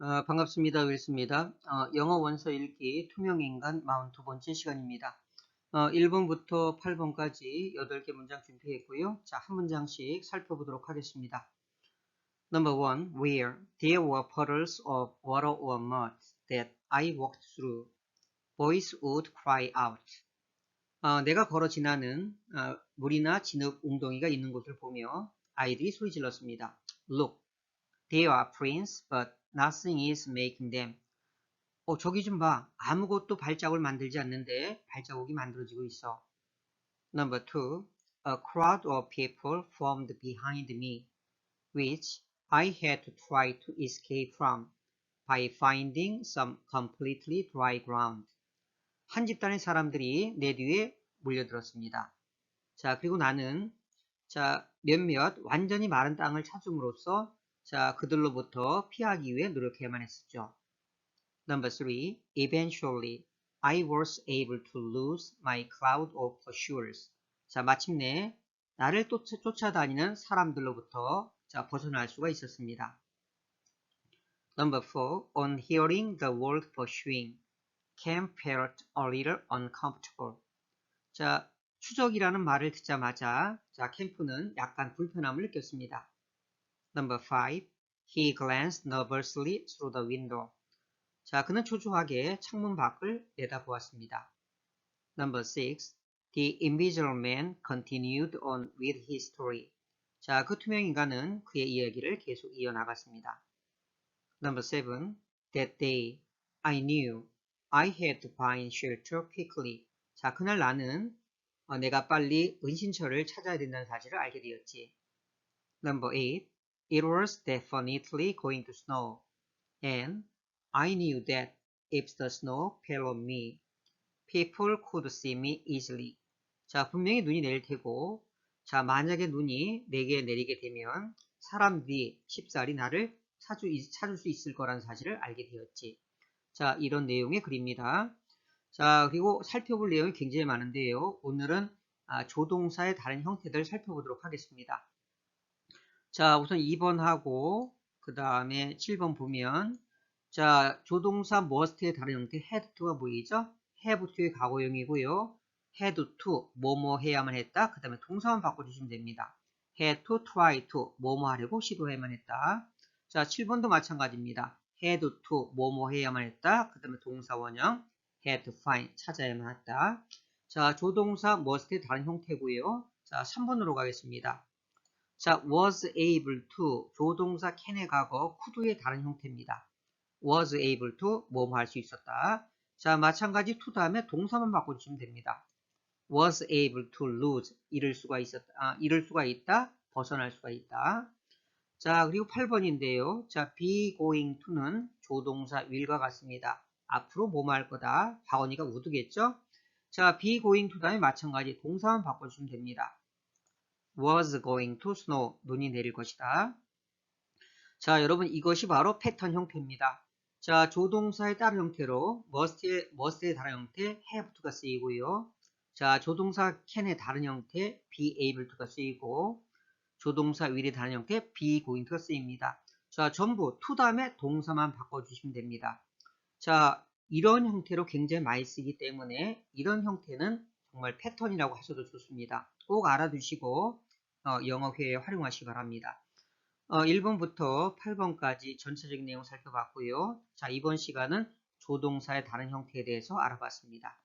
어, 반갑습니다. 윌스입니다. 어, 영어 원서 읽기 투명인간 42번째 시간입니다. 어, 1번부터 8번까지 8개 문장 준비했고요. 자, 한 문장씩 살펴보도록 하겠습니다. Number one, where there were puddles of water or mud that I walked through, boys would cry out. 어, 내가 걸어 지나는 어, 물이나 진흙 웅덩이가 있는 곳을 보며 아이들이 소리 질렀습니다. Look, they are prints, but nothing is making them. 어, 저기 좀 봐. 아무것도 발자국을 만들지 않는데 발자국이 만들어지고 있어. Number two, a crowd of people formed behind me, which I had to try to escape from by finding some completely dry ground. 한 집단의 사람들이 내 뒤에 몰려들었습니다. 자, 그리고 나는 자, 몇몇 완전히 마른 땅을 찾음으로써 자, 그들로부터 피하기 위해 노력해야만 했었죠. Number three, eventually I was able to lose my cloud of pursuers. 자, 마침내 나를 쫓아, 쫓아다니는 사람들로부터 자, 벗어날 수가 있었습니다. Number four, on hearing the word pursuing, Cam felt a little uncomfortable. 자, 추적이라는 말을 듣자마자 자, 캠프는 약간 불편함을 느꼈습니다. Number 5. He glanced nervously through the window. 자, 그는 초조하게 창문 밖을 내다보았습니다. Number 6. The invisible man continued on with his story. 자, 그 투명 인간은 그의 이야기를 계속 이어나갔습니다. Number 7. That day, I knew I had to find shelter quickly. 자, 그날 나는 어, 내가 빨리 은신처를 찾아야 된다는 사실을 알게 되었지. Number 8. It was definitely going to snow, and I knew that if the snow fell on me, people could see me easily. 자, 분명히 눈이 내릴 테고, 자, 만약에 눈이 내게 내리게 되면 사람들이 쉽사리 나를 찾을, 찾을 수 있을 거라는 사실을 알게 되었지. 자, 이런 내용의 글입니다. 자, 그리고 살펴볼 내용이 굉장히 많은데요. 오늘은 아, 조동사의 다른 형태들을 살펴보도록 하겠습니다. 자, 우선 2번 하고 그 다음에 7번 보면 자, 조동사 must의 다른 형태 had to가 보이죠? have to의 과거형이고요. had to, 뭐뭐 해야만 했다. 그 다음에 동사만 바꿔주시면 됩니다. had to, try to, 뭐뭐 하려고 시도해야만 했다. 자, 7번도 마찬가지입니다. had to, 뭐뭐 해야만 했다. 그 다음에 동사 원형 had to find, 찾아야만 했다. 자, 조동사 must의 다른 형태고요. 자, 3번으로 가겠습니다. 자, was able to, 조동사 can의 과거, could의 다른 형태입니다. was able to, 뭐뭐 할 수 있었다. 자, 마찬가지 to 다음에 동사만 바꿔주시면 됩니다. was able to lose, 잃을 수가 있었다, 아, 잃을 수가 있다, 벗어날 수가 있다. 자, 그리고 8번인데요. 자, be going to는 조동사 will과 같습니다. 앞으로 뭐뭐 할 거다. 과거니까 would겠죠? 자, be going to 다음에 마찬가지 동사만 바꿔주시면 됩니다. Was going to snow. 눈이 내릴 것이다. 자, 여러분 이것이 바로 패턴 형태입니다. 자, 조동사의 다른 형태로 must의, must의 다른 형태 have to가 쓰이고요. 자, 조동사 can의 다른 형태 be able to가 쓰이고 조동사 will의 다른 형태 be going to가 쓰입니다. 자, 전부 to 다음에 동사만 바꿔주시면 됩니다. 자, 이런 형태로 굉장히 많이 쓰기 때문에 이런 형태는 정말 패턴이라고 하셔도 좋습니다. 꼭 알아두시고 어, 영어 회화에 활용하시기 바랍니다. 어, 1번부터 8번까지 전체적인 내용 살펴봤고요. 자, 이번 시간은 조동사의 다른 형태에 대해서 알아봤습니다.